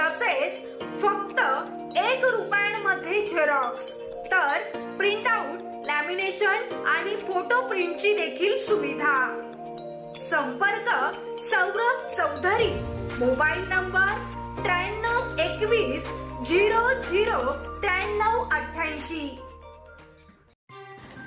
तसेच फक्त एक रुपयांमध्ये झेरॉक्स तर प्रिंट आउट लॅमिनेशन आणि फोटो प्रिंटची देखील सुविधा. संपर्क सौरभ चौधरी. मोबाईल नंबर त्र्याण्णव एकवीस झिरो झिरो त्र्याण्णव अठ्ठ्याऐंशी.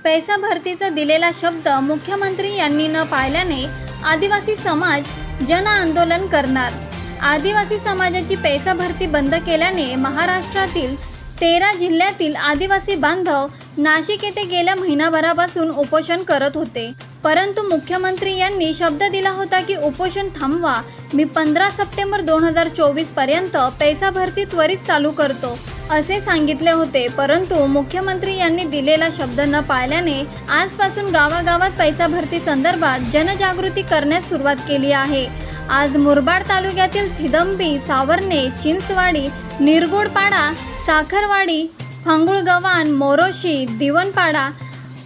पैसा भरतीचा दिलेला शब्द मुख्यमंत्री यांनी न पाळल्याने आदिवासी समाज जन आंदोलन करणार. आदिवासी समाजाची पैसा भरती बंद केल्याने महाराष्ट्रातील तेरा जिल्ह्यातील आदिवासी बांधव नाशिक येथे गेल्या महिनाभरापासून उपोषण करत होते. परंतु मुख्यमंत्री यांनी शब्द दिला होता की उपोषण थांबवा. मी पंधरा सप्टेंबर दोन हजार चोवीसपर्यंत पैसा भरती त्वरित चालू करतो असे सांगितले होते. परंतु मुख्यमंत्री यांनी दिलेला शब्द न पाळल्याने आजपासून गावागावात पैसा भरती संदर्भात जनजागृती करण्यास सुरुवात केली आहे. आज मुरबाड तालुक्यातील थिदंबी सावरणे चिंचवाडी निरगुडपाडा साखरवाडी फांगुळगव्हाण मोरोशी दिवणपाडा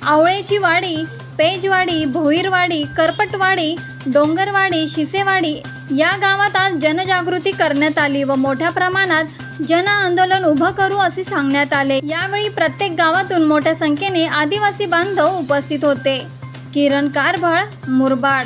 आवळेची वाडी पेजवाडी भोईरवाडी करपटवाडी डोंगरवाडी शिसेवाडी या गावात आज जनजागृती करण्यात आली व मोठ्या प्रमाणात जन आंदोलन उभं करू असे सांगण्यात आले. यावेळी प्रत्येक गावातून मोठ्या संख्येने आदिवासी बांधव उपस्थित होते. किरण कारभाळ मुरबाड.